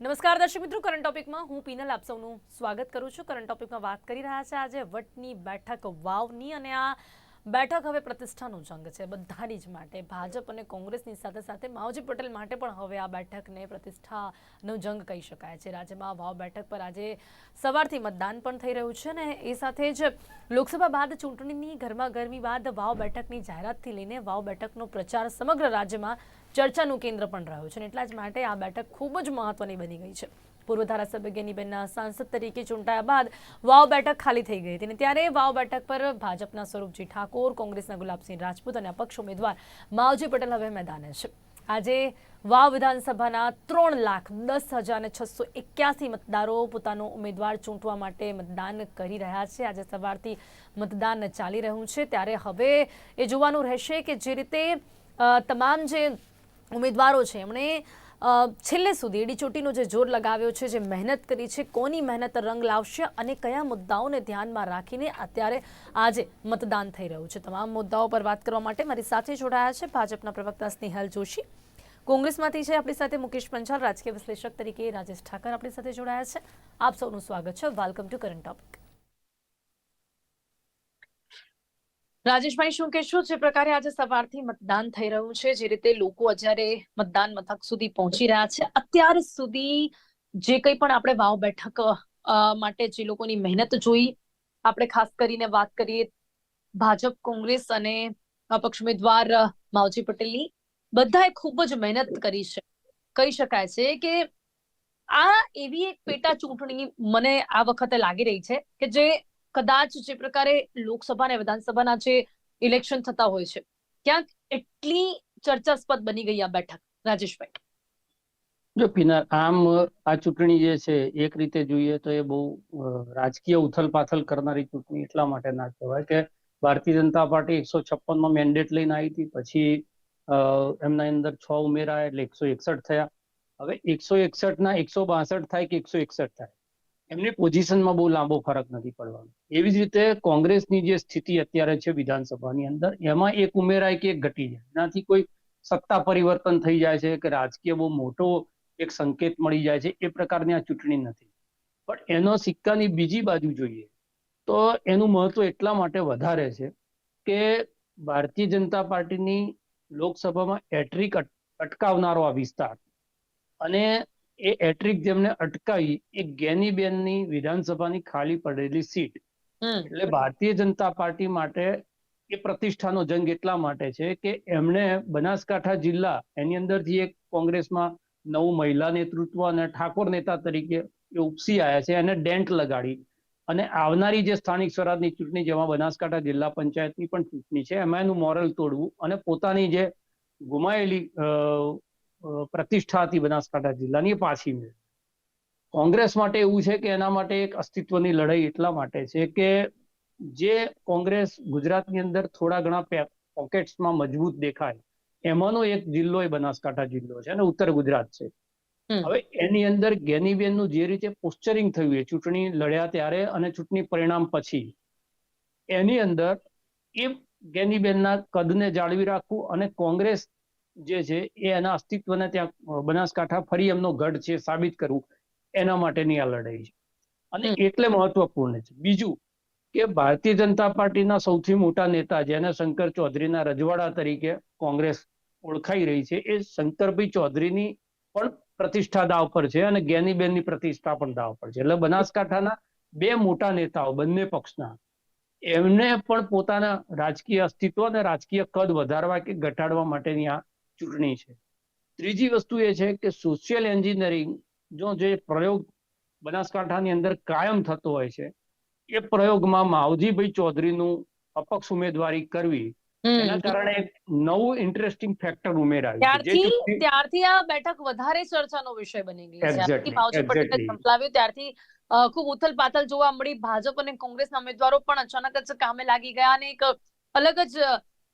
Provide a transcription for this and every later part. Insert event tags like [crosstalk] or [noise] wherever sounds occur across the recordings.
નમસ્કાર દર્શક મિત્રો કરંટ ટોપિકમાં હું પીનલ આપ સૌનું સ્વાગત કરું છું. કરંટ ટોપિકમાં વાત કરી રહ્યા છે આજે વટની બેઠક વાવની અને આ બેઠક હવે પ્રતિષ્ઠાનો જંગ છે બધાની જ માટે. ભાજપ અને કોંગ્રેસની સાથે સાથે માવજી પટેલ માટે પણ હવે આ બેઠકને પ્રતિષ્ઠાનો જંગ કહી શકાય છે. રાજ્યમાં વાવ બેઠક પર આજે સવારથી મતદાન પણ થઈ રહ્યું છે ને એ સાથે જ લોકસભા બાદ ચૂંટણીની ગરમા ગરમી બાદ વાવ બેઠકની જાહેરાતથી લઈને વાવ બેઠકનો પ્રચાર સમગ્ર રાજ્યમાં ચર્ચાનું કેન્દ્ર પણ રહ્યું છે અને એટલા જ માટે આ બેઠક ખૂબ જ મહત્વની બની ગઈ છે. પૂર્વ ધારાસભ્ય ગેનીબેનના સાંસદ તરીકે ચૂંટાયા બાદ વાવ બેઠક ખાલી થઈ ગઈ હતી અને ત્યારે વાવ બેઠક પર ભાજપના સ્વરૂપજી ઠાકોર, કોંગ્રેસના ગુલાબસિંહ રાજપૂત અને અપક્ષ ઉમેદવાર માવજી પટેલ હવે મેદાને છે. આજે વાવ વિધાનસભાના ત્રણ લાખ દસ હજાર છસો એક્યાસી મતદારો પોતાનો ઉમેદવાર ચૂંટવા માટે મતદાન કરી રહ્યા છે. આજે સવારથી મતદાન ચાલી રહ્યું છે. ત્યારે હવે એ જોવાનું રહેશે કે જે રીતે તમામ જે ઉમેદવારો છે. એમણે છેલ્લે સુધી એડી ચોટીનો જે જોર લગાવ્યો છે, જે મહેનત કરી છે, કોની મહેનત રંગ લાવશે અને કયા મુદ્દાઓને ધ્યાનમાં રાખીને અત્યારે આજે મતદાન થઈ રહ્યું છે. તમામ મુદ્દાઓ પર વાત કરવા માટે મારી સાથે જોડાયા છે ભાજપના પ્રવક્તા સ્નેહલ જોશી. કોંગ્રેસમાંથી છે આપણી સાથે મુકેશ પંચાલ, રાજકીય વિશ્લેષક તરીકે રાજેશ ઠાકર આપણી સાથે જોડાયા છે. આપ સૌનું સ્વાગત છે. વેલકમ ટુ કરંટ ટોપિક રાજેશભાઈ, શું કહેશો? જે પ્રકારે આજે સવારથી મતદાન થઈ રહ્યું છે, જે રીતે લોકો અત્યારે મતદાન મથક સુધી પહોંચી રહ્યા છે. અત્યાર સુધી જે કંઈ પણ આપણે વાવ બેઠક માટે જે લોકોની મહેનત જોઈ, આપણે ખાસ કરીને વાત કરીએ ભાજપ, કોંગ્રેસ અને અપક્ષ ઉમેદવાર માવજી પટેલની, બધાએ ખૂબ જ મહેનત કરી છે. કહી શકાય છે કે આ એવી એક પેટા ચૂંટણી મને આ વખતે લાગી રહી છે કે જે કદાચ જે પ્રકારે લોકસભા અને વિધાનસભાના જે ઇલેક્શન થતા હોય છે, ક્યાંક એટલી ચર્ચાસ્પદ બની ગઈ આ બેઠક. રાજેશભાઈ. જો પિનર આમ આ ચૂંટણી જે છે, એક રીતે જોઈએ તો એ બહુ રાજકીય રાજકીય ઉથલપાથલ કરનારી ચૂંટણી એટલા માટે ના કહેવાય કે ભારતીય જનતા પાર્ટી એકસો છપ્પનમાં મેન્ડેટ લઈને આવી હતી, પછી એમના અંદર છ ઉમેરા એટલે એકસો એકસઠ થયા. હવે એકસો એકસઠ ના એકસો બાસઠ થાય કે એકસો એકસઠ થાય? એમની પોઝિશનમાં બહુ લાંબો ફરક નથી પડવાનો. એવી જ રીતે કોંગ્રેસની જે સ્થિતિ અત્યારે છે વિધાનસભાની અંદર, એમાં એક ઉમેરાય કે એક ઘટી જાય. એનાથી કોઈ સત્તા પરિવર્તન થઈ જાય છે કે રાજકીય બહુ મોટો એક સંકેત મળી જાય છે, એ પ્રકારની આ ચૂંટણી નથી. પણ એનો સિક્કાની બીજી બાજુ જોઈએ તો એનું મહત્વ એટલા માટે વધારે છે કે ભારતીય જનતા પાર્ટીની લોકસભામાં એટ્રિક અટકાવનારો આ વિસ્તાર અને એ એટ્રિક જેમને અટકાવી એ ગેનીબેનની વિધાનસભાની ખાલી પડેલી સીટ. એટલે ભારતીય જનતા પાર્ટી માટે એ પ્રતિષ્ઠાનો જંગ એટલા માટે છે કે એમણે બનાસકાંઠા જિલ્લા એની અંદરથી એક કોંગ્રેસમાં નવું મહિલા નેતૃત્વ અને ઠાકોર નેતા તરીકે એ ઉપસી આવ્યા છે એને ડેન્ટ લગાડી. અને આવનારી જે સ્થાનિક સ્વરાજની ચૂંટણી જેમાં બનાસકાંઠા જિલ્લા પંચાયતની પણ ચૂંટણી છે એમાં એનું મોરલ તોડવું અને પોતાની જે ગુમાયેલી પ્રતિષ્ઠા હતી બનાસકાંઠા જિલ્લાની એ પાછી મેળવી કોંગ્રેસ માટે એવું છે કે એના માટે એક અસ્તિત્વની લડાઈ એટલા માટે છે કે જે કોંગ્રેસ ગુજરાતની અંદર થોડા ઘણા પોકેટ્સમાં મજબૂત દેખાય એમાંનો એક જિલ્લો એ બનાસકાંઠા જિલ્લો છે અને ઉત્તર ગુજરાત છે. હવે એની અંદર ગેનીબેનનું જે રીતે પોસ્ચરિંગ થયું એ ચૂંટણી લડ્યા ત્યારે અને ચૂંટણી પરિણામ પછી એની અંદર એ ગેનીબેનના કદને જાળવી રાખવું અને કોંગ્રેસ જે છે એ એના અસ્તિત્વને ત્યાં બનાસકાંઠા ફરી એમનો ગઢ છે સાબિત કરવું એના માટેની આ લડાઈ છે. અને એટલે મહત્વપૂર્ણ છે. બીજું કે ભારતીય જનતા પાર્ટીના સૌથી મોટા નેતા જેને શંકર ચૌધરીના રજવાડા તરીકે કોંગ્રેસ ઓળખાઈ રહી છે એ શંકરભાઈ ચૌધરીની પણ પ્રતિષ્ઠા દાવ પર છે અને જ્ઞાનીબેનની પ્રતિષ્ઠા પણ દાવ પર છે. એટલે બનાસકાંઠાના બે મોટા નેતાઓ બંને પક્ષના એમને પણ પોતાના રાજકીય અસ્તિત્વ અને રાજકીય કદ વધારવા કે ઘટાડવા માટેની આ ચૂંટણી છે. ત્રીજી વસ્તુ એ છે કે સોશિયલ એન્જિનિયરિંગ જો જે પ્રયોગ બનાસકાંઠાની અંદર કાયમ થતો હોય છે એ પ્રયોગમાં માવજીભાઈ ચૌધરીનું અપક્ષ ઉમેદવારી કરવી એના કારણે એક નવું ઇન્ટરેસ્ટિંગ ફેક્ટર ઉમેરાયું ત્યારથી ત્યારથી આ બેઠક વધારે ચર્ચાનો વિષય બની ગઈ છે. માવજી પટેલે સંભળાવ્યું. ત્યારથી ખૂબ ઉથલ પાથલ જોવા મળી. ભાજપ અને કોંગ્રેસના ઉમેદવારો પણ અચાનક જ કામે લાગી ગયા અને એક અલગ જ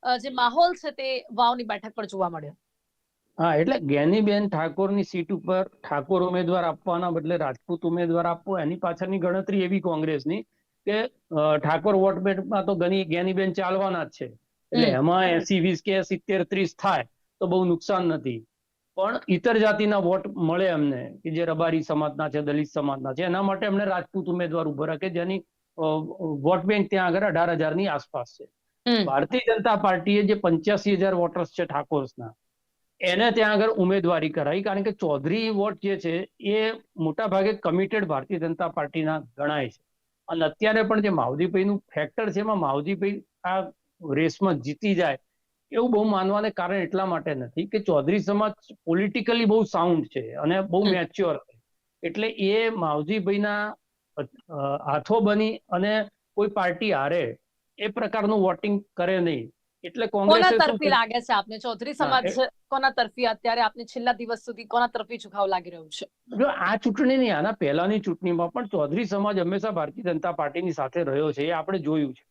જે માહોલ છે તે વાવની બેઠક પર જોવા મળ્યો. હા એટલે જ્ઞાનીબેન ઠાકોરની સીટ ઉપર ઠાકોર ઉમેદવાર આપવાના બદલે રાજપૂત ઉમેદવાર આપવો એની પાછળની ગણતરી એવી કોંગ્રેસની કે ઠાકોર વોટ બેંકમાં તો ગણી જ્ઞાનીબેન ચાલવાના જ છે. એટલે એમાં એસી વીસ કે સિત્તેર ત્રીસ થાય તો બહુ નુકસાન નથી. પણ ઇતર જાતિના વોટ મળે એમને કે જે રબારી સમાજના છે દલિત સમાજના છે એના માટે એમને રાજપૂત ઉમેદવાર ઊભો રાખે જેની વોટ બેંક ત્યાં આગળ અઢાર હજારની આસપાસ છે. ભારતીય જનતા પાર્ટીએ જે પંચ્યાસી હજાર વોટર્સ છે ઠાકોર્સના એને ત્યાં આગળ ઉમેદવારી કરાવી કારણ કે ચૌધરી વોટ જે છે એ મોટા ભાગે કમિટેડ ભારતીય જનતા પાર્ટીના ગણાય છે. અને અત્યારે પણ જે માવજીભાઈનું ફેક્ટર છે એમાં માવજીભાઈ આ રેસમાં જીતી જાય એવું બહુ માનવાને કારણ એટલા માટે નથી કે ચૌધરી સમાજ પોલિટિકલી બહુ સાઉન્ડ છે અને બહુ મેચ્યોર છે. એટલે એ માવજીભાઈના હાથો બની અને કોઈ પાર્ટી હારે એ પ્રકારનું વોટિંગ કરે નહીં. એટલે કોના તરફી લાગે છે આપને? ચૌધરી સમાજ કોના તરફી? અત્યારે આપને છેલ્લા દિવસ સુધી કોના તરફી ઝુકાવ લાગી રહ્યું છે? જો આ ચૂંટણી નહીં આના પહેલાની ચૂંટણીમાં પણ ચૌધરી સમાજ હંમેશા ભારતીય જનતા પાર્ટીની સાથે રહ્યો છે એ આપણે જોયું છે.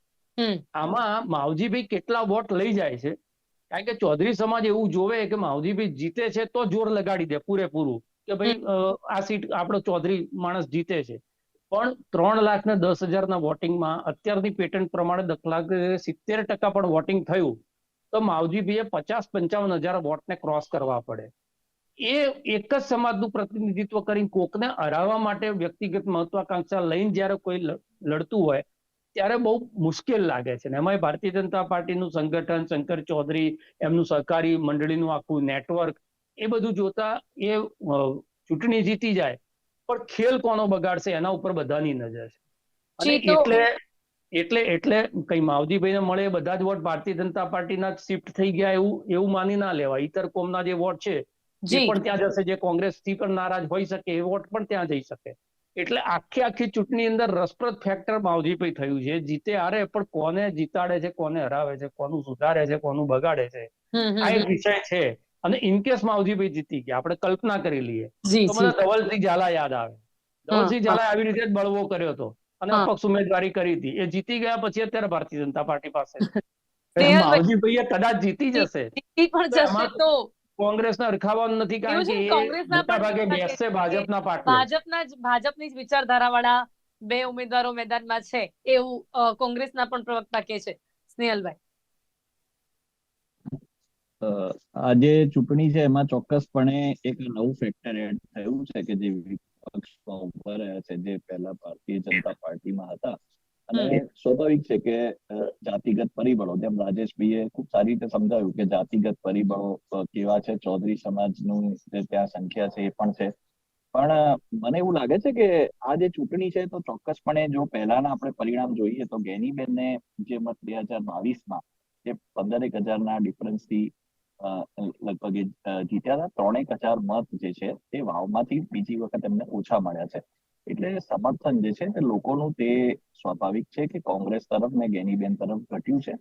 આમાં માવજીભાઈ કેટલા વોટ લઈ જાય છે? કારણ કે ચૌધરી સમાજ એવું જોવે કે માવજીભાઈ જીતે છે તો જોર લગાડી દે પૂરેપૂરું. કે ભાઈ આ સીટ આપણો ચૌધરી માણસ જીતે છે. પણ ત્રણ લાખ ને દસ હજારના વોટિંગમાં અત્યારની પેટર્ન પ્રમાણે દખલા સિત્તેર ટકા પણ વોટિંગ થયું, તો માવજીભાઈએ પચાસ પંચાવન હજાર વોટને ક્રોસ કરવા પડે. એ એક જ સમાજનું પ્રતિનિધિત્વ કરીને કોકને હરાવવા માટે વ્યક્તિગત મહત્વાકાંક્ષા લઈને જ્યારે કોઈ લડતું હોય, ત્યારે બહુ મુશ્કેલ લાગે છે. ને એમાંય ભારતીય જનતા પાર્ટીનું સંગઠન, શંકર ચૌધરી, એમનું સહકારી મંડળીનું આખું નેટવર્ક એ બધું જોતા એ ચૂંટણી જીતી જાય પણ ખેલ કોનો બગાડશે? એના ઉપર બધાની નજર છે. એટલે એટલે એટલે કઈ માવજીભાઈને મળે બધા જ વોટ ભારતીય જનતા પાર્ટીના શિફ્ટ થઈ ગયા એવું એવું માની ના લેવાય. ઇતર કોમના જે વોટ છે જે. પણ ત્યાં જશે. જે કોંગ્રેસથી પણ નારાજ હોઈ શકે એ વોટ પણ ત્યાં જઈ શકે. એટલે આખી આખી ચૂંટણી અંદર રસપ્રદ ફેક્ટર માવજીભાઈ થયું છે. જીતે હારે પણ કોને જીતાડે છે કોને હરાવે છે કોનું સુધારે છે કોનું બગાડે છે? આ એક વિષય છે. અને ઇનકેસ માવજીભાઈ જીતી ગયા આપણે કલ્પના કરી લઈએ. તો મને ધવલસિંહ ઝાલા યાદ આવે. ધવલસિંહ ઝાલા આવી રીતે જ બળવો કર્યો હતો. અને અપક્ષ ઉમેદવારી કરી હતી. એ જીતી ગયા પછી અત્યારે ભારતીય જનતા પાર્ટી પાસે. [laughs] માવજીભાઈએ કદાચ જીતી જશે. કોંગ્રેસને અરખાવાનું નથી કારણ કે મોટા ભાગે બેસશે ભાજપના પાર્ટી ભાજપના જ ભાજપની જ વિચારધારા વાળા બે ઉમેદવારો મેદાનમાં છે. એવું કોંગ્રેસના પણ પ્રવક્તા કે છે સ્નેહલભાઈ. આ જે ચૂંટણી છે એમાં ચોક્કસપણે એક નવું ફેક્ટર એડ થયું છે કે જે વિપક્ષમાં ઊભા રહ્યા છે જે પહેલા ભારતીય જનતા પાર્ટીમાં હતા. અને સ્વાભાવિક છે કે જાતિગત પરિબળો જેમ રાજેશભાઈએ ખૂબ સારી રીતે સમજાવ્યું કે જાતિગત પરિબળો કેવા છે ચૌધરી સમાજનું જે ત્યાં સંખ્યા છે એ પણ છે. પણ મને એવું લાગે છે કે આ જે ચૂંટણી છે તો ચોક્કસપણે જો પહેલાના આપણે પરિણામ જોઈએ તો ગેનીબેનને જે મત બે હજાર બાવીસમાં જે પંદરેક હજારના ડિફરન્સથી લગભગ જીત્યા હતા. ત્રણેક હજાર મત જે છે, તે વાવમાંથી બીજી વખત એમને ઓછા મળ્યા છે. એટલે સમર્થન જે છે, તે લોકોનું તે સ્વાભાવિક છે કે કોંગ્રેસ તરફ ને ગેનીબેન તરફ ઘટ્યું છે.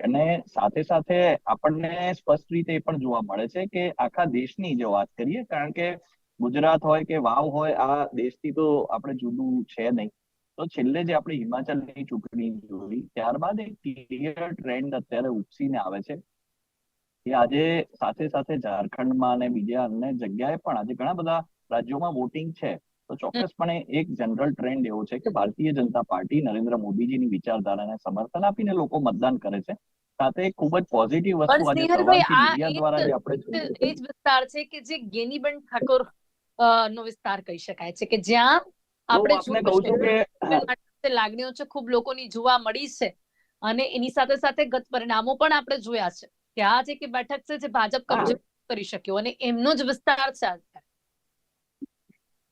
અને સાથે સાથે આપણને સ્પષ્ટ રીતે એ પણ જોવા મળે છે કે આખા દેશની જો વાત કરીએ, કારણ કે ગુજરાત હોય કે વાવ હોય, આ દેશથી તો આપણે જુદું છે નહીં. તો છેલ્લે જે આપણે હિમાચલની ચૂંટણી જોઈ, ત્યારબાદ એક ક્લિયર ટ્રેન્ડ અત્યારે ઉપસીને આવે છે. કે આજે સાથે સાથે ઝારખંડમાં અને બીજા અન્ય જગ્યાએ પણ આજે ઘણા બધા રાજ્યોમાં વોટિંગ છે. તો ચોક્કસપણે એક જનરલ ટ્રેન્ડ એવો છે કે ભારતીય જનતા પાર્ટી નરેન્દ્ર મોદીજીની વિચારધારાને સમર્થન આપીને લોકો મતદાન કરે છે. સાથે ખૂબ જ પોઝિટિવ વસ્તુ આજે મીડિયા દ્વારા જે આપણે એ એ જ વિસ્તાર છે કે જે ગેનીબેન ઠાકોર નો વિસ્તાર કહી શકાય છે કે જ્યાં આપણે કહું છું કે લાગણીઓ છે ખૂબ લોકોની જોવા મળી છે અને એની સાથે સાથે ગત પરિણામો પણ આપણે જોયા છે. કે આ જે કે બેઠક છે જે ભાજપ કબજે કરી શક્યો અને એમનો જ વિસ્તાર છે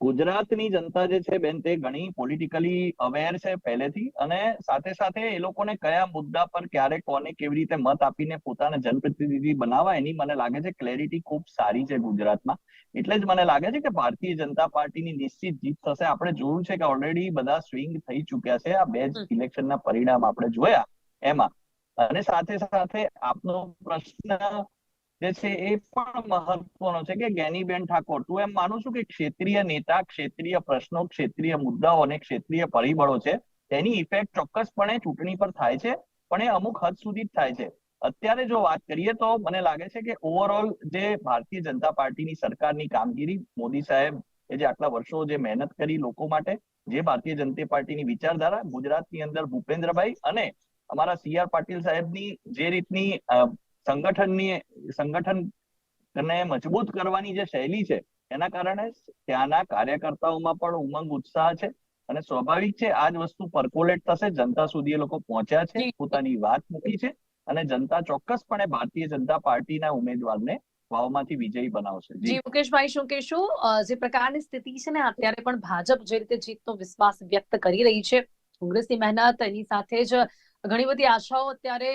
ગુજરાતની જનતા જે છે બેન તે ઘણી પોલિટિકલી અવેર છે પહેલેથી અને સાથે સાથે એ લોકોને કયા મુદ્દા પર ક્યારે કોને કેવી રીતે મત આપીને પોતાના જનપ્રતિનિધિ બનાવવા એની મને લાગે છે ક્લેરિટી ખૂબ સારી છે ગુજરાતમાં. એટલે જ મને લાગે છે કે ભારતીય જનતા પાર્ટીની નિશ્ચિત જીત થશે. આપણે જોયું છે કે ઓલરેડી બધા સ્વિંગ થઈ ચુક્યા છે આ બે જ. ઇલેક્શનના પરિણામ આપણે જોયા. એમાં અને સાથે સાથે આપનો પ્રશ્ન જે છે એ પણ મહત્વનો છે કે જ્ઞાનીબેન ઠાકોર, તું એમ માનું છું કે ક્ષેત્રીય નેતા, ક્ષેત્રીય પ્રશ્નો, ક્ષેત્રીય મુદ્દાઓ અને ક્ષેત્રીય પરિબળો છે, તેની ઇફેક્ટ ચોક્કસપણે ચૂંટણી પર થાય છે, પણ એ અમુક હદ સુધી જ થાય છે. અત્યારે જો વાત કરીએ તો મને લાગે છે કે ઓવરઓલ જે ભારતીય જનતા પાર્ટીની સરકારની કામગીરી, મોદી સાહેબ એ જે આટલા વર્ષો જે મહેનત કરી લોકો માટે, જે ભારતીય જનતા પાર્ટીની વિચારધારા, ગુજરાતની અંદર ભૂપેન્દ્રભાઈ અને અમારા સી આર પાટીલ સાહેબની જે રીતની સંગઠનની સંગઠન મજબૂત કરવાની જે શૈલી છે એના કારણે ત્યાંના કાર્યકર્તાઓમાં પણ ઉમંગ ઉત્સાહ છે અને સ્વાભાવિક છે આ જ વસ્તુ પરકોલેટ થશે જનતા સુધી એ લોકો પહોંચ્યા છે પોતાની વાત મૂકી છે અને જનતા ચોક્કસપણે ભારતીય જનતા પાર્ટીના ઉમેદવારને વાવમાંથી વિજયી બનાવશે. જી. જી મુકેશભાઈ શું કહેશો? જે પ્રકારની સ્થિતિ છે ને અત્યારે પણ ભાજપ જે રીતે જીતનો વિશ્વાસ વ્યક્ત કરી રહી છે કોંગ્રેસની મહેનત એની સાથે જ ઘણી બધી આશાઓ અત્યારે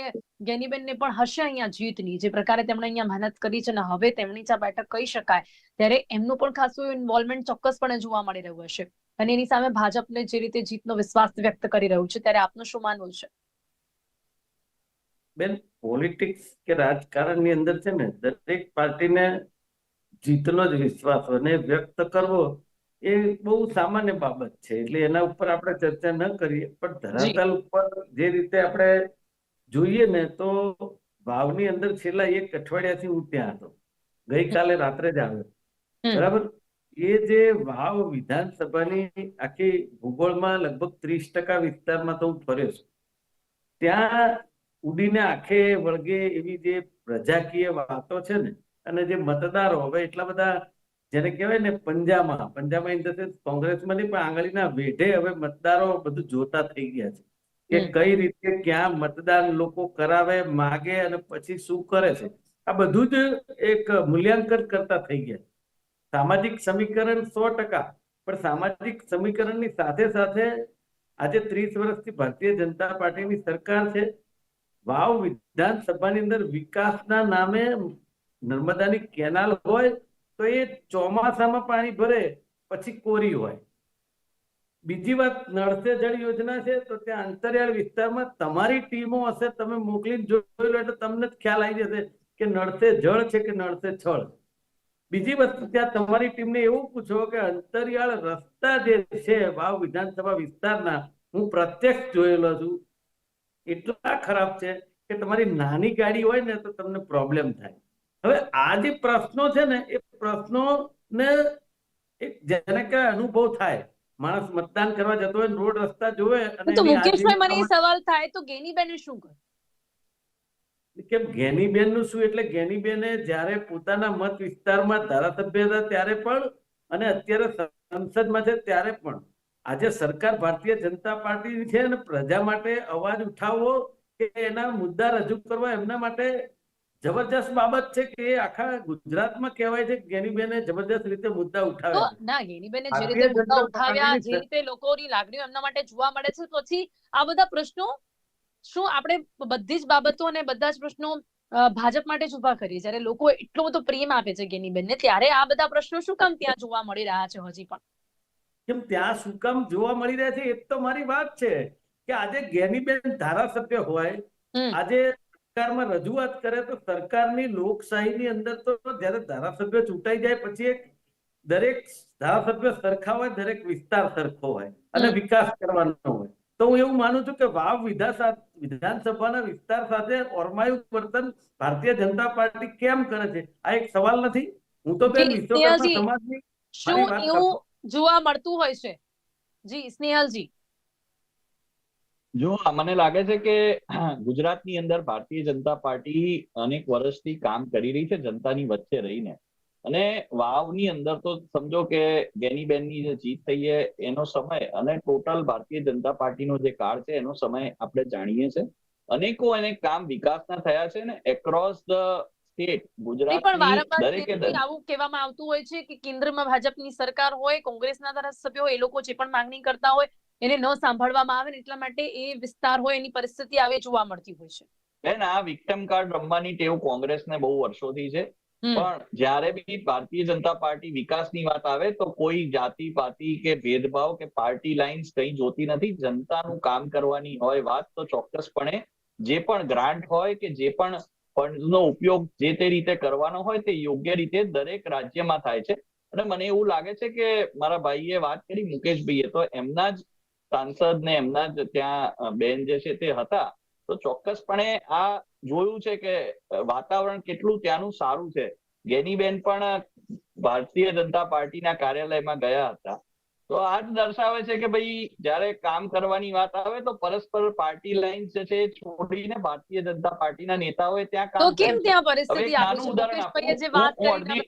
ગેનીબેનને પણ હશે અહીંયા જીતની. જે પ્રકારે તેમણે અહીંયા મહેનત કરી છે અને હવે તેમની આ બેઠક કહી શકાય. ત્યારે એમનું પણ ખાસું ઇન્વોલ્વમેન્ટ ચોક્કસપણે જોવા મળી રહ્યું હશે. અને એની સામે ભાજપને જે રીતે જીતનો વિશ્વાસ વ્યક્ત કરી રહ્યું છે, ત્યારે આપનું શું માનવું છે? બેન પોલિટિક્સ કે રાજકારણની અંદર છે ને, દરેક પાર્ટીને જીતનો જ વિશ્વાસ અને વ્યક્ત કરવો એ બહુ સામાન્ય બાબત છે. એટલે એના ઉપર આપણે ચર્ચા ન કરીએ. પણ ધરાતલ ઉપર જે રીતે આપણે જોઈએ ને તો ભાવની અંદર છેલ્લા એક અઠવાડિયાથી હું ત્યાં હતો. ગઈકાલે રાત્રે જ આવ્યો. બરાબર? એ જે વાવ વિધાનસભાની આખી ભૂગોળમાં લગભગ ત્રીસ ટકા વિસ્તારમાં તો હું ફર્યો છું. ત્યાં ઉડીને આખે વળગે એવી જે પ્રજાકીય વાતો છે ને અને જે મતદારો હવે એટલા બધા જેને કહેવાય ને પંજામાં પંજામાં ઇન ધ સેન્સ કોંગ્રેસમાં નહીં પણ આંગળીના વેઢે હવે મતદારો બધું જોતા થઈ ગયા છે કે કઈ રીતે ક્યાં મતદાન લોકો કરાવે માગે અને પછી શું કરે છે. આ બધું જ એક મૂલ્યાંકન કરતા થઈ ગયા સામાજિક સમીકરણ સો ટકા પણ સામાજિક સમીકરણની સાથે સાથે આજે ત્રીસ વર્ષથી ભારતીય જનતા પાર્ટીની સરકાર છે. વાવ વિધાનસભાની અંદર વિકાસના નામે નર્મદાની કેનાલ હોય તો એ ચોમાસામાં પાણી ભરે, પછી કોરી હોય. બીજી વાત, નળસે જળ યોજના છે, તો ત્યાં અંતરિયાળ વિસ્તારમાં તમારી ટીમો હશે, તમે મોકલીને જોઈ લો, એટલે તમને જ ખ્યાલ આવી જશે કે નળસે જળ છે કે નળસે છળ. બીજી વસ્તુ, ત્યાં તમારી ટીમને એવું પૂછો કે અંતરિયાળ રસ્તા જે છે, વાવ વિધાનસભા વિસ્તારના, હું પ્રત્યક્ષ જોયેલો છું. એટલા ખરાબ છે કે તમારી નાની ગાડી હોય ને, તો તમને પ્રોબ્લેમ થાય. હવે આ જે પ્રશ્નો છે ને એ પ્રશ્નો ને જેને કે અનુભવ થાય. માણસ મતદાન કરવા જતો હોય રોડ રસ્તા જોવે અને તો મુકેશભાઈ મને એ સવાલ થાય તો ગેનીબેને શું કર્યું કેમ ગેનીબેનનું શું? એટલે ગેનીબેને જ્યારે પોતાના મત વિસ્તારમાં ધારાસભ્ય હતા ત્યારે પણ અને અત્યારે સંસદમાં છે ત્યારે પણ. આજે સરકાર ભારતીય જનતા પાર્ટી છે અને પ્રજા માટે અવાજ ઉઠાવવો કે એના મુદ્દા રજૂ કરવા એમના માટે જબરજસ્ત બાબત છે કે આખા ગુજરાતમાં કહેવાય છે કે ગેનીબેને જબરજસ્ત રીતે મુદ્દા ઉઠાવ્યા. ના ગેનીબેને જે રીતે મુદ્દા ઉઠાવ્યા જે રીતે લોકોની લાગણીઓ એમના માટે જોવા મળે છે પછી આ બધા પ્રશ્નો શું આપણે બધી જ બાબતો અને બધા જ પ્રશ્નો ભાજપ માટે જ ઊભા કરીએ? જ્યારે લોકો એટલો બધો પ્રેમ આપે છે ગેનીબેનને ત્યારે આ બધા પ્રશ્નો શું કામ ત્યાં જોવા મળી રહ્યા છે હજી પણ? કેમ ત્યાં શું કામ જોવા મળી રહ્યા છે? એ તો મારી વાત છે કે આજે ગેનીબેન ધારાસભ્ય હોય આજે સરકારમાં રજૂઆત કરે તો સરકારની લોકશાહીની અંદર તો જયારે ધારાસભ્ય ચૂંટાઈ જાય પછી એક દરેક ધારાસભ્ય સરખા હોય દરેક વિસ્તાર સરખો હોય અને વિકાસ કરવાનો હોય. તો હું એવું માનું છું કે વાવ વિધાનસભાના વિસ્તાર સાથે ઓરમાયું વર્તન ભારતીય જનતા પાર્ટી કેમ કરે છે? આ એક સવાલ નથી. હું તો બેન વિશ્વકર્મા સમાજની શું એવું જોવા મળતું હોય છે? જી સ્નેહલજી. જો મને લાગે છે કે ગુજરાતની અંદર ભારતીય જનતા પાર્ટી અનેક વર્ષથી કામ કરી રહી છે જનતાની વચ્ચે રહીને. અને વાવની અંદર તો સમજો કે ગેનીબેનની જે જીત થઈ છે એનો સમય અને ટોટલ ભારતીય જનતા પાર્ટીનો જે કાળ છે એનો સમય આપણે જાણીએ છીએ અનેકો અનેક કામ વિકાસના થયા છે ને એક્રોસ ધ સ્ટેટ ગુજરાત પણ આવું કહેવામાં આવતું હોય છે કે કેન્દ્રમાં ભાજપની સરકાર હોય કોંગ્રેસના ધારાસભ્યો એ લોકો જે પણ માંગણી કરતા હોય એને ન સાંભળવામાં આવે ને એટલા માટે એ વિસ્તાર હોય એની પરિસ્થિતિ આવે જોવા મળતી હોય છે. બેન આ વિક્ટમ કાર્ડ રમવાની ટેવ કોંગ્રેસને બહુ વર્ષોથી છે. પણ જ્યારે બી ભારતીય જનતા પાર્ટી વિકાસની વાત આવે તો કોઈ જાતિ પાતિ કે ભેદભાવ કે પાર્ટી લાઇન્સ કઈ જોતી નથી. જનતાનું કામ કરવાની હોય વાત તો ચોક્કસપણે જે પણ ગ્રાન્ટ હોય કે જે પણ ફંડનો ઉપયોગ જે તે રીતે કરવાનો હોય તે યોગ્ય રીતે દરેક રાજ્યમાં થાય છે. અને મને એવું લાગે છે કે મારા ભાઈએ વાત કરી મુકેશભાઈએ તો એમના જ સાંસદ ને એમના જ ત્યાં બેન જે છે તે હતા. તો ચોક્કસપણે આ જોયું છે કે વાતાવરણ કેટલું ત્યાંનું સારું છે. ગેનીબેન પણ ભારતીય જનતા પાર્ટીના કાર્યાલયમાં ગયા હતા. તો આ જ દર્શાવે છે કે ભાઈ જ્યારે કામ કરવાની વાત આવે તો પરસ્પર પાર્ટી લાઇન જે છે છોડીને ભારતીય જનતા પાર્ટીના નેતાઓએ ત્યાં તો કામ કેમ ત્યાં પરિસ્થિતિ આવી જે વાત કરી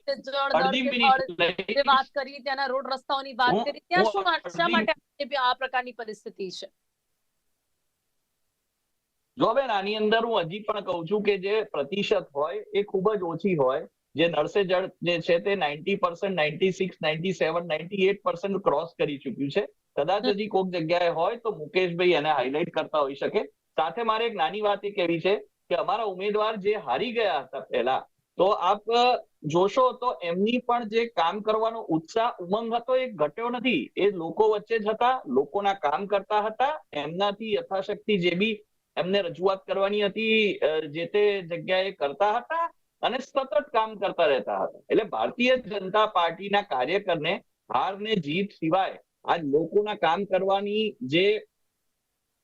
જે વાત કરી ત્યાંના રોડ રસ્તાઓની વાત કરી ત્યાં શું શા માટે આ પ્રકારની પરિસ્થિતિ છે. જો બેન આની અંદર હું હજી પણ કહું છું કે જે પ્રતિશત હોય એ ખૂબ જ ઓછી હોય. જે નરસે જળ જે છે તે ninety percent ninety six ninety seven ninety eight percent cross કરી ચુક્યું છે. કદાચ હજી કોઈક જગ્યાએ હોય તો મુકેશભાઈ એને હાઇલાઇટ કરતા હોઈ શકે. સાથે મારે એક નાની વાત એ કહેવી છે કે અમારા ઉમેદવાર જે હારી ગયા હતા પહેલા તો આપ જોશો તો એમની પણ જે કામ કરવાનો ઉત્સાહ ઉમંગ હતો એ ઘટ્યો નથી. એ લોકો વચ્ચે જ હતા લોકોના કામ કરતા હતા. એમનાથી યથાશક્તિ જે બી એમને રજૂઆત કરવાની હતી જે તે જગ્યાએ કરતા હતા અને સતત કામ કરતા રહેતા હતા. એટલે ભારતીય જનતા પાર્ટીના કાર્યકરને હાર ને જીત સિવાય આ લોકોના કામ કરવાની જે,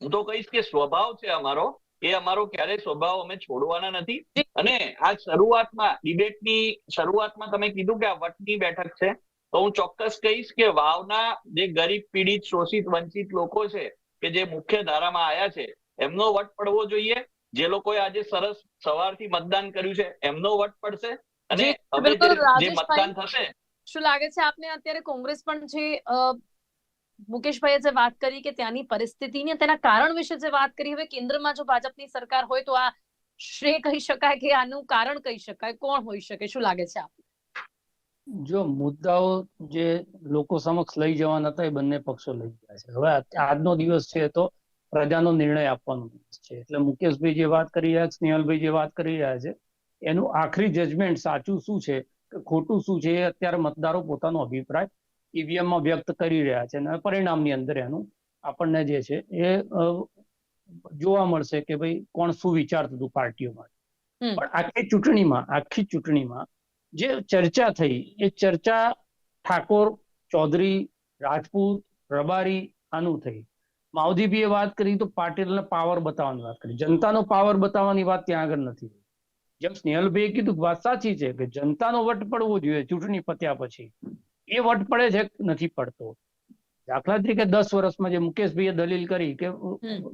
હું તો કહીશ કે સ્વભાવ છે અમારો, એ અમારો ક્યારેય સ્વભાવ અમે છોડવાના નથી. અને આ શરૂઆતમાં, ડિબેટની શરૂઆતમાં તમે કીધું કે આ વટની બેઠક છે, તો હું ચોક્કસ કહીશ કે વાવના જે ગરીબ પીડિત, શોષિત, વંચિત લોકો છે, કે જે મુખ્ય ધારામાં આવ્યા છે, એમનો વટ પડવો જોઈએ. જે લોકોએ આજે સરસ સવારથી મતદાન કર્યું છે એમનો વટ પડશે અને જી, મતદાન થશે શું લાગે છે આપને અત્યારે કોંગ્રેસ પણ જે અ, મુકેશભાઈએ જે વાત કરી કે ત્યાંની પરિસ્થિતિની તેના કારણ વિશે જે વાત કરી હવે કેન્દ્રમાં જો ભાજપની સરકાર હોય તો આ શ્રેય કહી શકાય કે આનું કારણ કહી શકાય? કોણ હોઈ શકે? શું લાગે છે આપને? જો મુદ્દાઓ જે લોકો સમક્ષ લઈ જવાના હતા એ બંને પક્ષો લઈ ગયા છે. હવે આજનો દિવસ છે તો પ્રજાનો નિર્ણય આપવાનો છે. એટલે મુકેશભાઈ જે વાત કરી રહ્યા છે સ્નેહલભાઈ જે વાત કરી રહ્યા છે એનું આખરી જજમેન્ટ સાચું શું છે કે ખોટું શું છે એ અત્યારે મતદારો પોતાનો અભિપ્રાય ઈવીએમમાં વ્યક્ત કરી રહ્યા છે અને પરિણામની અંદર એનું આપણને જે છે એ જોવા મળશે કે ભાઈ કોણ શું વિચારતું હતું પાર્ટીઓ માટે પણ આખી ચૂંટણીમાં આખી ચૂંટણીમાં જે ચર્ચા થઈ એ ચર્ચા ઠાકોર ચૌધરી રાજપૂત રબારી આનું થઈ. માવદીપીએ વાત કરી તો પાટીલને પાવર બતાવવાની વાત કરી. જનતાનો પાવર બતાવવાની વાત ત્યાં આગળ નથી. જેમ સ્નેહલભાઈએ કીધું વાત સાચી છે કે જનતાનો વટ પડવો જોઈએ ચૂંટણી પત્યા પછી. એ વટ પડે છે નથી પડતો. દાખલા તરીકે દસ વર્ષમાં જે મુકેશભાઈએ દલીલ કરી કે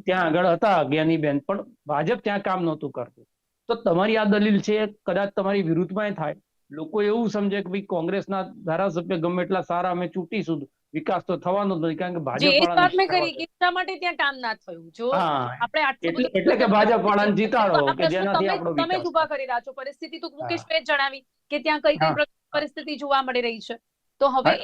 ત્યાં આગળ હતા જ્ઞાનીબેન પણ ભાજપ ત્યાં કામ નહોતું કરતું. તો તમારી આ દલીલ છે કદાચ તમારી વિરુદ્ધમાં થાય. લોકો એવું સમજે કે ભાઈ કોંગ્રેસના ધારાસભ્ય ગમે એટલા સારા અમે ચૂંટીશું. વિકાસ તો થવાનો જ નથી કારણ કે વાત મેં ભાજપ કરી માટે ત્યાં કામ ના થયું. જો આપણે આટલું એટલે કે ભાજપ વાળાને જીતાડો કે જેનાથી આપણો તમે જ ઊભા. કરી રહ્યા છો. પરિસ્થિતિ તો મુકેશ જ જણાવી કે ત્યાં કઈ કઈ પરિસ્થિતિ જોવા મળી રહી છે. તો હવે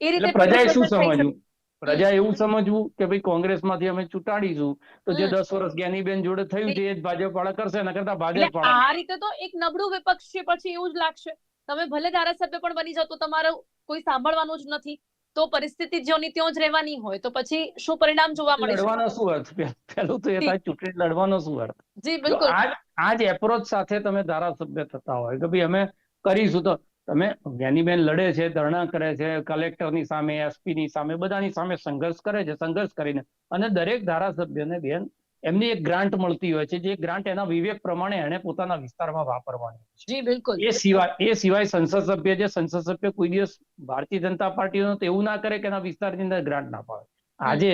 એ રીતે પ્રજાએ શું. સમજવું? પ્રજા એવું સમજવું કે ભાઈ કોંગ્રેસમાંથી અમે ચૂંટાડીશું તો જે દસ વર્ષ જ્ઞાનીબેન જોડે થયું છે એ જ ભાજપ વાળા કરશે એના કરતા ભાજપ વાળા આ રીતે તો એક નબળું વિપક્ષ છે પછી એવું જ લાગશે. તમે ભલે ધારાસભ્ય પણ બની જાવ તો તમારે કોઈ સાંભળવાનું જ નથી. તો પરિસ્થિતિ જ્યોની ત્યાં જ રહેવાની હોય તો પછી શું પરિણામ જોવા મળે લડવાનો શું અર્થ? પહેલું તો એ થાય ચૂંટણી લડવાનો શું અર્થ? જી બિલકુલ. આજ એપ્રોચ સાથે તમે ધારાસભ્ય થતા હોય કે ભાઈ અમે કરીશું તો તમે જ્ઞાનીબેન લડે છે ધરણા કરે છે કલેક્ટરની સામે એસપી ની સામે બધાની સામે સંઘર્ષ કરે છે સંઘર્ષ કરીને. અને દરેક ધારાસભ્યને બેન એમની એક ગ્રાન્ટ મળતી હોય છે જે ગ્રાન્ટ એના વિવેક પ્રમાણે એને પોતાના વિસ્તારમાં વાપરવાની જી બિલકુલ. એ સિવાય એ સિવાય સંસદ સભ્ય છે સંસદ સભ્ય કોઈ દિવસ ભારતીય જનતા પાર્ટીનો તો એવું ના કરે કે એના વિસ્તારની અંદર ગ્રાન્ટ ના પાડે. આજે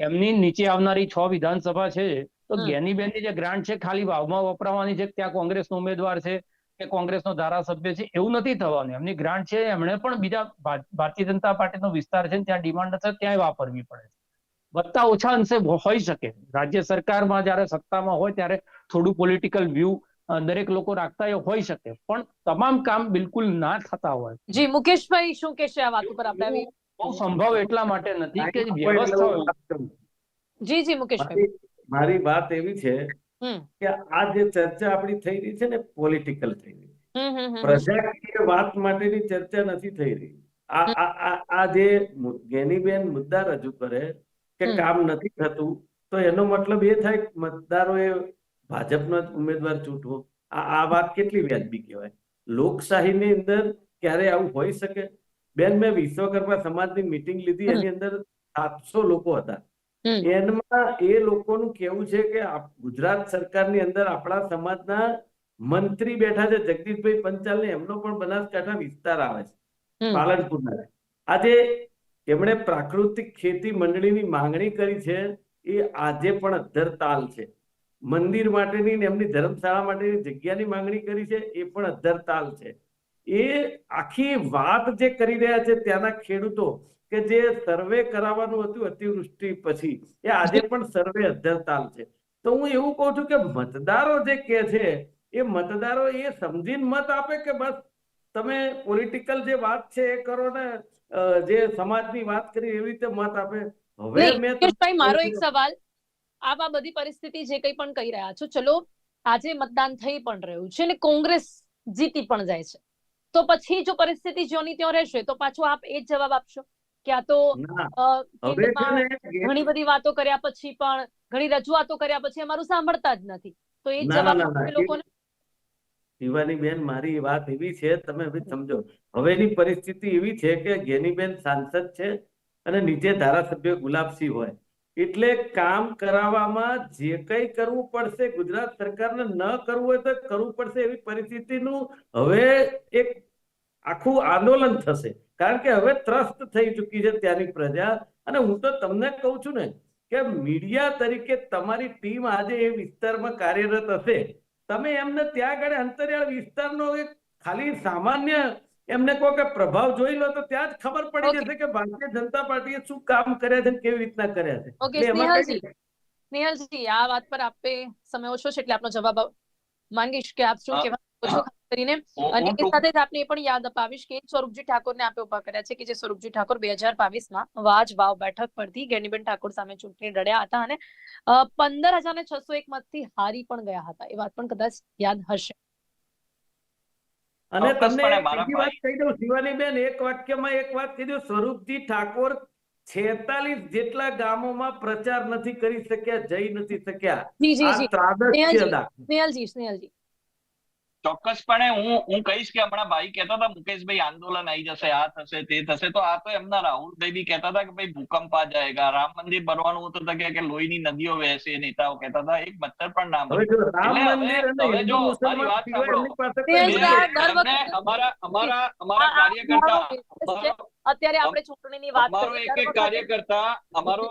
એમની નીચે આવનારી છ વિધાનસભા છે તો ગેનીબેનની જે ગ્રાન્ટ છે ખાલી વાવમાં વપરાવાની છે ત્યાં કોંગ્રેસનો ઉમેદવાર છે કે કોંગ્રેસનો ધારાસભ્ય છે એવું નથી થવાનું. એમની ગ્રાન્ટ છે એમણે પણ બીજા ભારતીય જનતા પાર્ટીનો વિસ્તાર છે ત્યાં ડિમાન્ડ હશે ત્યાંય વાપરવી પડે છે. વત્તા ઓછા અંશે હોઈ શકે. રાજ્ય સરકારમાં જ્યારે સત્તામાં હોય ત્યારે થોડું પોલિટિકલ વ્યૂ દરેક લોકો રાખતા એ હોઈ શકે. પણ તમામ કામ બિલકુલ ના થતા હોય. જી મુકેશભાઈ શું કહેશે આ વાત ઉપર આપણે બહુ સંભવ એટલા માટે નથી કે વ્યવસ્થા જી જી મુકેશભાઈ. મારી વાત એવી છે કે આ જે ચર્ચા આપણી થઈ રહી છે ને પોલિટિકલ થઈ રહી. પ્રજાકીય વાત માટેની ચર્ચા નથી થઈ રહી. આ આ આ આ જે ગેનીબેન મુદ્દા રજૂ કરે કે કામ નથી થતું તો એનો મતલબ એ થાય મતદારોએ ભાજપનો જ ઉમેદવાર ચૂંટવો. આ આ વાત કેટલી વ્યાજબી કહેવાય. લોકશાહીની અંદર ક્યારે આવું હોઈ શકે? બેન મેં વિશ્વકર્મા સમાજની મીટિંગ લીધી એની અંદર સાતસો લોકો હતા. એમાં એ લોકોનું કેવું છે કે ગુજરાત સરકારની અંદર આપણા સમાજના મંત્રી બેઠા છે જગદીશભાઈ પંચાલ ને એમનો પણ બનાસકાંઠા વિસ્તાર આવે છે પાલનપુર પાલનપુરના આજે એમણે પ્રાકૃતિક ખેતી મંડળીની માંગણી કરી છે, એ આજે પણ અધ્ધર છે. મંદિર માટેની એમની ધર્મશાળા માટેની જગ્યાની માંગણી કરી છે, એ પણ અધ્ધર છે. એ આખી વાત જે કરી રહ્યા છે ત્યાંના ખેડૂતો, કે જે સર્વે કરાવવાનું હતું અતિવૃષ્ટિ પછી, એ આજે પણ સર્વે અધ્ધરતાલ છે. તો હું એવું કહું છું કે મતદારો જે કે છે, એ મતદારો એ સમજીને મત આપે કે બસ તમે પોલિટિકલ જે વાત છે એ કરો ને જે સમાજની વાત કરી એવી રીતે મત આપે. હવે મેં મારો એક સવાલ. આપ આ બધી પરિસ્થિતિ જે કંઈ પણ કહી રહ્યા છો ચલો આજે મતદાન થઈ પણ રહ્યું છે ને કોંગ્રેસ જીતી પણ જાય છે. તો પછી જો પરિસ્થિતિ જ્યોની ત્યાં રહેશે તો પાછો આપ એ જ જવાબ આપશો? કે આ તો ઘણી બધી વાતો કર્યા પછી પણ ઘણી રજૂઆતો કર્યા પછી અમારું સાંભળતા જ નથી. તો એ જવાબ લોકોને. શિવાની બેન, મારી વાત એવી છે, તમે સમજો. હવેની પરિસ્થિતિ એવી છે કે ગેનીબેન સાંસદ છે અને નીચે ધારાસભ્ય ગુલાબસિંહ હોય. એટલે કામ કરાવવામાં જે કંઈ કરવું પડશે, ગુજરાત સરકારને ન કરવું હોય તો કરવું પડશે એવી પરિસ્થિતિનું હવે એક આખું આંદોલન થશે. કારણ કે હવે ત્રસ્ત થઈ ચૂકી છે ત્યાંની પ્રજા. અને હું તો તમને કહું છું ને કે મીડિયા તરીકે તમારી ટીમ આજે એ વિસ્તારમાં કાર્યરત હશે. તમે એમને ત્યાં આગળ અંતરિયાળ વિસ્તારનો એક ખાલી સામાન્ય એમને કહો કે પ્રભાવ જોઈ લો તો ત્યાં જ ખબર પડી જશે કે ભારતીય જનતા પાર્ટીએ શું કામ કર્યા છે અને કેવી રીતના કર્યા છે. ઓકે સ્નેહલજી. સ્નેહલજી આ વાત પર આપે સમય ઓછો છે એટલે આપનો જવાબ માંગીશ કે આપ શું. કહેવા કરીને. અને એ સાથે જ આપને એ પણ યાદ અપાવીશ કે સ્વરૂપજી ઠાકોરને આપે ઊભા કર્યા છે કે જે સ્વરૂપજી ઠાકોર બે હજાર બાવીસમાં વાજ વાવ બેઠક પરથી ગેનીબેન ઠાકોર સામે ચૂંટણી લડ્યા હતા અને પંદર હજાર ને છસો એક મતથી હારી પણ ગયા હતા. એ વાત પણ કદાચ યાદ હશે. અને તમને બીજી વાત કહી દઉં શિવાની બેન એક વાક્યમાં એક વાત કહી દઉં સ્વરૂપજી ઠાકોર છેતાલીસ જેટલા ગામોમાં પ્રચાર નથી કરી શક્યા જઈ નથી શક્યા. સ્નેહલજી સ્નેહલજી. ચોક્કસપણે હું હું કહીશ કે હમણાં ભાઈ કહેતા હતા મુકેશભાઈ આંદોલન આવી જશે આ થશે તે થશે. તો આ તો એમના રાહુલભાઈ બી કહેતા હતા કે ભાઈ ભૂકંપ આ જાયગા. રામ મંદિર બનવાનું હતું તો કે કે લોહીની નદીઓ વહેશે નેતાઓ કહેતા હતા. એક મચ્છર પણ નામ હવે જો રામ એટલે હવે- મંદિર અને હવે હિન્દુ જો મુસલમાન મારી વાત સાંભળો. અમારા અમારા અમારા કાર્યકર્તા અમારો. અમારો- અત્યારે આપણે ચૂંટણીની વાત અમારો એક એક કાર્યકર્તા અમારો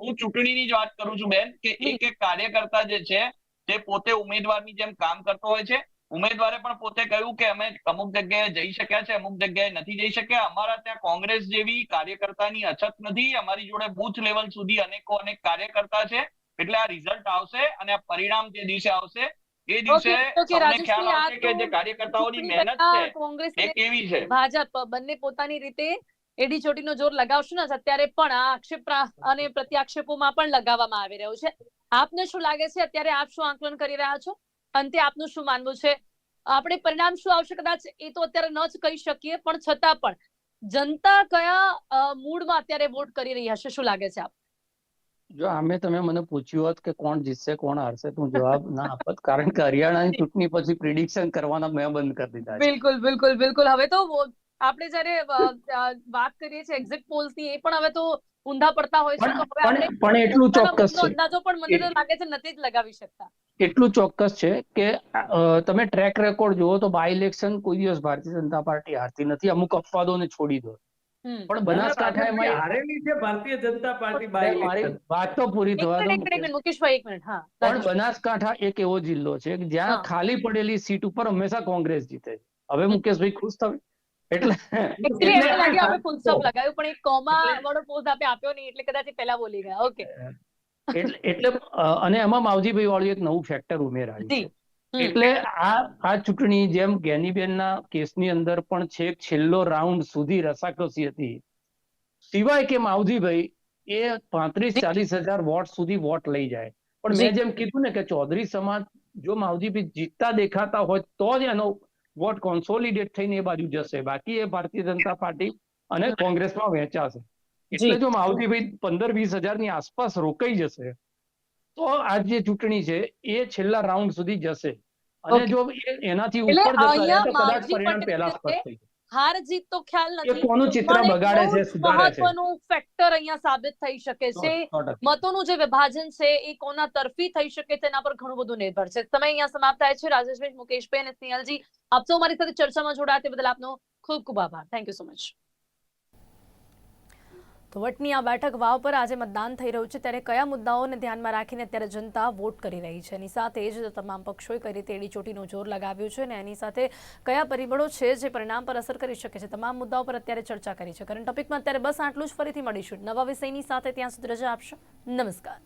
હું ચૂંટણીની જ વાત કરું છું બેન કે એક એક કાર્યકર્તા જે છે તે પોતે ઉમેદવારની જેમ કામ કરતો હોય છે. ઉમેદવારે પણ પોતે કહ્યું કે અમે અમુક જગ્યાએ જઈ શક્યા છે અમુક જગ્યાએ નથી જઈ શક્યા. અમારા ત્યાં કોંગ્રેસ જેવી કાર્યકર્તાની અછત નથી. અમારી જોડે બુથ લેવલ સુધી અનેકો અનેક કાર્યકર્તા છે. એટલે આ રિઝલ્ટ આવશે અને આ પરિણામ જે દિવસે આવશે એ દિવસે તમને ખ્યાલ આવશે કે જે કાર્યકર્તાઓની મહેનત છે કોંગ્રેસ એ કેવી છે? ભાજપ બંને પોતાની રીતે એડી ચોટીનો જોર લગાવશું ને અત્યારે પણ આ આક્ષેપ અને પ્રત્યાક્ષેપોમાં પણ લગાવવામાં આવી રહ્યું છે. આપને શું લાગે છે? અત્યારે આપ શું આંકલન કરી રહ્યા છો? અંતે આપનું શું માનવું છે? આપણે પરિણામ શું આવશે કદાચ એ તો અત્યારે ન જ કહી શકીએ પણ છતાં પણ જનતા કયા મૂડમાં અત્યારે વોટ કરી રહી હશે? શું લાગે છે આપ? જો આમે તમે મને પૂછ્યું હોત કે કોણ જીતશે કોણ હારશે તો હું જવાબ ના આપત. કારણ કે હરિયાણાની ચૂંટણી પછી પ્રિડિક્શન કરવાના મેં બંધ કરી દીધા બિલકુલ બિલકુલ બિલકુલ. હવે તો આપણે જયારે વાત કરીએ છીએ એક્ઝિટ પોલ્સની એ પણ હવે તો ઊંધા પડતા હોય છે પણ તો હવે આપણે પણ પણ એટલું ચોક્કસ છે. અંદાજો પણ મને તો લાગે છે નથી જ લગાવી શકતા. એટલું ચોક્કસ છે કે તમે ટ્રેક રેકોર્ડ જુઓ તો બાય ઇલેક્શન કોઈ દિવસ ભારતીય જનતા પાર્ટી હારતી નથી. અમુક અપવાદોને છોડી દો. પણ ના, ના, બનાસકાંઠા એમાં હારેલી છે Bharatiya Janata party by election વાત તો પૂરી થવા દો મુકેશભાઈ એક મિનિટ હા. પણ બનાસકાંઠા એક એવો જિલ્લો છે કે જ્યાં ખાલી પડેલી સીટ ઉપર હંમેશા કોંગ્રેસ જીતે છે. હવે મુકેશભાઈ ખુશ થવે? એટલે Actually એટલે લાગે આપણે ફૂલ સ્ટોપ લગાવ્યું પણ એક કોમા વાળો પોઝ આપે આપ્યો નહીં એટલે કદાચ પહેલા બોલી ગયા. ઓકે એટલે એટલે અને એમાં માવજીભાઈ વાળું એક નવું ફેક્ટર ઉમેરાયું. છે. એટલે આ આ ચૂંટણી જેમ ગેનીબેનના કેસની અંદર પણ છેક છેલ્લો રાઉન્ડ સુધી રસાકસી હતી. સિવાય કે માવજીભાઈ એ પાંત્રીસ ચાલીસ હજાર વોટ સુધી વોટ લઈ જાય. પણ મેં જેમ કીધું ને કે ચૌધરી સમાજ જો માવજીભાઈ જીતતા દેખાતા હોય તો જ એનો વોટ કોન્સોલિડેટ થઈને એ બાજુ જશે બાકી એ ભારતીય જનતા પાર્ટી અને કોંગ્રેસમાં વહેંચાશે એટલે જી. માવજીભાઈ પંદર વીસ હજારની આસપાસ રોકાઈ જશે તો આ જે ચૂંટણી છે એ છેલ્લા રાઉન્ડ સુધી જશે અને જો એનાથી ઉપર જતા રહે તો કદાચ પરિણામ પહેલા સ્પષ્ટ થઈ જાય. હાર જીત તો ખ્યાલ નથી. કોનું ચિત્ર બગાડે છે સુધારે છે? મહત્વનું ફેક્ટર અહીંયા સાબિત થઈ શકે છે. મતોનું જે વિભાજન છે એ કોના તરફી થઈ શકે તેના પર ઘણું બધું નિર્ભર છે. સમય અહીંયા સમાપ્ત થાય છે રાજેશભાઈ મુકેશભાઈ અને સ્નેહલજી આપ સૌ મારી સાથે ચર્ચામાં જોડાયા તે બદલ આપનો ખૂબ ખૂબ આભાર. થેન્ક યુ સો મચ તો વટની આ બેઠક વાવ પર આજે મતદાન થઈ રહ્યું છે. ત્યારે કયા મુદ્દાઓને ધ્યાનમાં રાખીને અત્યારે જનતા વોટ કરી રહી છે? એની સાથે જ તમામ પક્ષોએ કઈ રીતે એડી ચોટીનું જોર લગાવ્યું છે અને એની સાથે કયા પરિબળો છે જે પરિણામ પર અસર કરી શકે છે? તમામ મુદ્દાઓ પર અત્યારે ચર્ચા કરી છે. કરંટ ટોપિકમાં અત્યારે બસ આટલું જ. ફરીથી મળીશું. નવા વિષયની સાથે ત્યાં સુધી રજા આપશો. નમસ્કાર.